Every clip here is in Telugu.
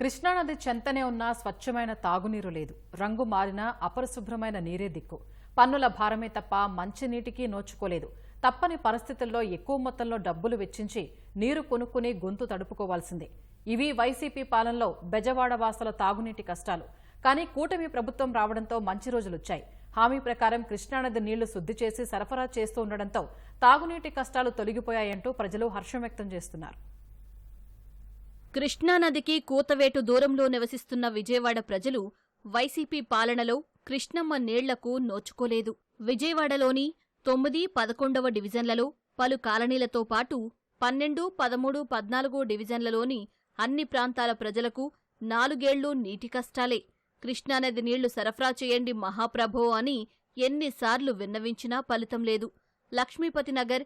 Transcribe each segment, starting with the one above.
కృష్ణానది చెంతనే ఉన్నా స్వచ్ఛమైన తాగునీరు లేదు. రంగు మారినా అపరిశుభ్రమైన నీరే దిక్కు. పన్నుల భారమే తప్ప మంచినీటికి నోచుకోలేదు. తప్పని పరిస్థితుల్లో ఎక్కువ మొత్తంలో డబ్బులు వెచ్చించి నీరు కొనుక్కుని గొంతు తడుపుకోవాల్సిందే. ఇవి వైసీపీ పాలనలో బెజవాడ వాసుల తాగునీటి కష్టాలు. కానీ కూటమి ప్రభుత్వం రావడంతో మంచి రోజులొచ్చాయి. హామీ ప్రకారం కృష్ణానది నీళ్ళు శుద్ధి చేసి సరఫరా చేస్తూ ఉండడంతో తాగునీటి కష్టాలు తొలగిపోయాయంటూ ప్రజలు హర్షం వ్యక్తం చేస్తున్నారు. కృష్ణానదికి కూతవేటు దూరంలో నివసిస్తున్న విజయవాడ ప్రజలు వైసీపీ పాలనలో కృష్ణమ్మ నీళ్ళకు నోచుకోలేదు. విజయవాడలోని తొమ్మిది పదకొండవ డివిజన్లలో పలు కాలనీలతో పాటు పన్నెండు పదమూడు పద్నాలుగు డివిజన్లలోని అన్ని ప్రాంతాల ప్రజలకు నాలుగేళ్ళు నీటి కష్టాలే. కృష్ణానది నీళ్ళు సరఫరా చేయండి మహాప్రభో అని ఎన్నిసార్లు విన్నవించినా ఫలితం లేదు. లక్ష్మీపతి నగర్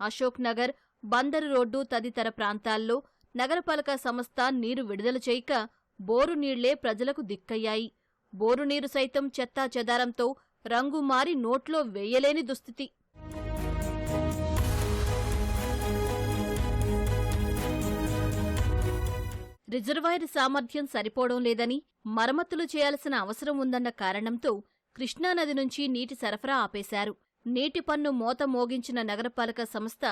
అశోక్ నగర్ బందరు రోడ్డు తదితర ప్రాంతాల్లో నగరపాలక సంస్థ నీరు విడుదల చేయక బోరు నీళ్ళే ప్రజలకు దిక్కయ్యాయి. బోరు నీరు సైతం చెత్తా చెదారంతో రంగు మారి నోట్లో వేయలేని దుస్థితి. రిజర్వాయర్ సామర్థ్యం సరిపోవడం లేదని మరమ్మతులు చేయాల్సిన అవసరం ఉందన్న కారణంతో కృష్ణానది నుంచి నీటి సరఫరా ఆపేశారు. నీటి పన్ను మోత మోగించిన నగరపాలక సంస్థ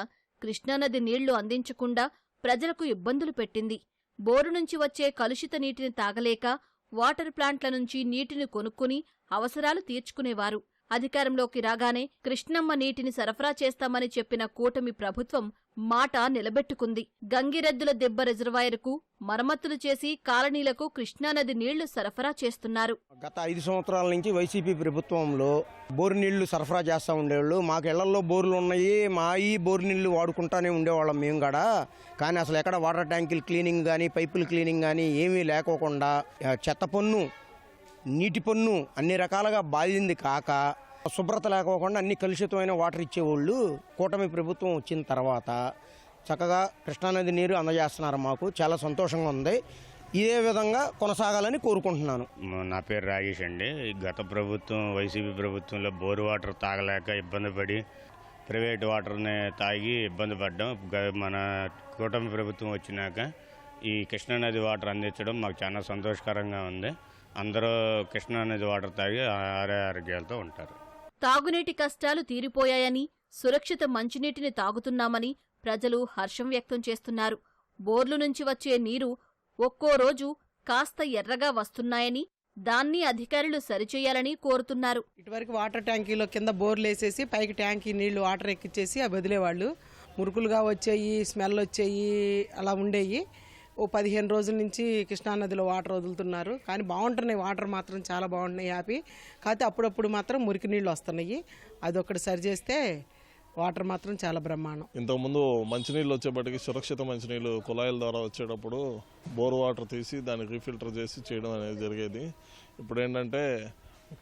కృష్ణానది నీళ్ళు అందించకుండా ప్రజలకు ఇబ్బందులు పెట్టింది. బోరు నుంచి వచ్చే కలుషిత నీటిని తాగలేక వాటర్ ప్లాంట్ల నుంచి నీటిని కొనుక్కుని అవసరాలు తీర్చుకునేవారు. అధికారంలోకి రాగానే కృష్ణమ్మ నీటిని సరఫరా చేస్తామని చెప్పిన కూటమి ప్రభుత్వం మాట నిలబెట్టుకుంది. గంగిరెద్దుల దెబ్బ రిజర్వాయర్కు మరమ్మతులు చేసి కాలనీలకు కృష్ణానది నీళ్ళు సరఫరా చేస్తున్నారు. గత ఐదు సంవత్సరాల నుంచి వైసీపీ ప్రభుత్వంలో బోరు నీళ్ళు సరఫరా చేస్తూ ఉండేవాళ్ళు. మాకు ఇళ్ళలో బోర్లు ఉన్నాయి. మా ఈ బోరు నీళ్ళు వాడుకుంటానే ఉండేవాళ్ళం మేము కూడా. కానీ అసలు ఎక్కడ వాటర్ ట్యాంకులు క్లీనింగ్ కానీ పైపులు క్లీనింగ్ కానీ ఏమీ లేకోకుండా చెత్త పన్ను నీటి పన్ను అన్ని రకాలుగా బాధింది కాక శుభ్రత లేకోకుండా అన్ని కలుషితమైన వాటర్ ఇచ్చేవాళ్ళు కూటమి ప్రభుత్వం వచ్చిన తర్వాత చక్కగా కృష్ణానది నీరు అందజేస్తున్నారు మాకు. చాలా సంతోషంగా ఉంది. ఇదే విధంగా కొనసాగాలని కోరుకుంటున్నాను. నా పేరు రాజేష్ అండి. గత ప్రభుత్వం వైసీపీ ప్రభుత్వంలో బోరు వాటర్ తాగలేక ఇబ్బంది పడి ప్రైవేట్ వాటర్ని తాగి ఇబ్బంది పడ్డాం. గ- మన కూటమి ప్రభుత్వం వచ్చినాక ఈ కృష్ణానది వాటర్ అందించడం మాకు చాలా సంతోషకరంగా ఉంది. అందరూ కృష్ణానది వాటర్ తాగి ఆరోగ్య ఆరోగ్యాలతో ఉంటారు. తాగునీటి కష్టాలు తీరిపోయాయని సురక్షిత మంచినీటిని తాగుతున్నామని ప్రజలు హర్షం వ్యక్తం చేస్తున్నారు. బోర్లు నుంచి వచ్చే నీరు ఒక్కో రోజు కాస్త ఎర్రగా వస్తున్నాయని దాన్ని అధికారులు సరిచేయాలని కోరుతున్నారు. ఇటువరకు వాటర్ ట్యాంకీలో కింద బోర్లు వేసేసి పైకి ట్యాంకీ నీళ్ళు వాటర్ ఎక్కిచ్చేసి అవి వదిలేవాళ్ళు. మురుకులుగా వచ్చేయి స్మెల్ వచ్చేయి అలా ఉండేవి ఓ పదిహేను రోజుల నుంచి కృష్ణానదిలో వాటర్ వదులుతున్నారు. కానీ బాగుంటున్నాయి. వాటర్ మాత్రం చాలా బాగుంటున్నాయి హ్యాపీ. కాకపోతే అప్పుడప్పుడు మాత్రం మురికి నీళ్ళు వస్తున్నాయి. అదొకటి సరి చేస్తే వాటర్ మాత్రం చాలా బ్రహ్మాండం. ఇంతకుముందు మంచినీళ్ళు వచ్చేప్పటికి సురక్షిత మంచినీళ్ళు కుళాయిల ద్వారా వచ్చేటప్పుడు బోర్ వాటర్ తీసి దాన్ని రీఫిల్టర్ చేసి చేయడం అనేది జరిగేది. ఇప్పుడు ఏంటంటే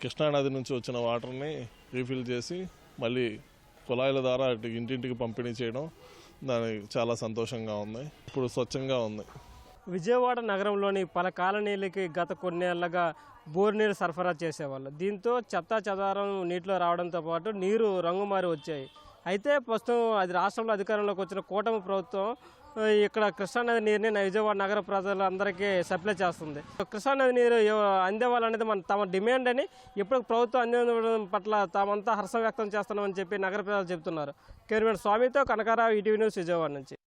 కృష్ణానది నుంచి వచ్చిన వాటర్ని రీఫిల్ చేసి మళ్ళీ కుళాయిల ద్వారా ఇంటింటికి పంపిణీ చేయడం దానికి చాలా సంతోషంగా ఉంది. ఇప్పుడు స్వచ్ఛంగా ఉంది. విజయవాడ నగరంలోని పలు కాలనీలకి గత కొన్నేళ్ళుగా బోర్ నీరు సరఫరా చేసేవాళ్ళు. దీంతో చెత్త చెదారం నీటిలో రావడంతో పాటు నీరు రంగుమారి వచ్చాయి. అయితే ప్రస్తుతం అది రాష్ట్రంలో అధికారంలోకి వచ్చిన కూటమి ప్రభుత్వం ఇక్కడ కృష్ణానది నీరుని విజయవాడ నగర ప్రజలందరికీ సప్లై చేస్తుంది. కృష్ణానది నీరు ఎవ- అందేవాలనేది మన తమ డిమాండ్ అని ఇప్పుడు ప్రభుత్వం అందించడం పట్ల తామంతా హర్షం వ్యక్తం చేస్తున్నామని చెప్పి నగర ప్రజలు చెబుతున్నారు. కెరిమెన్ స్వామితో కనకారావు ఈటీవీ న్యూస్ విజయవాడ నుంచి.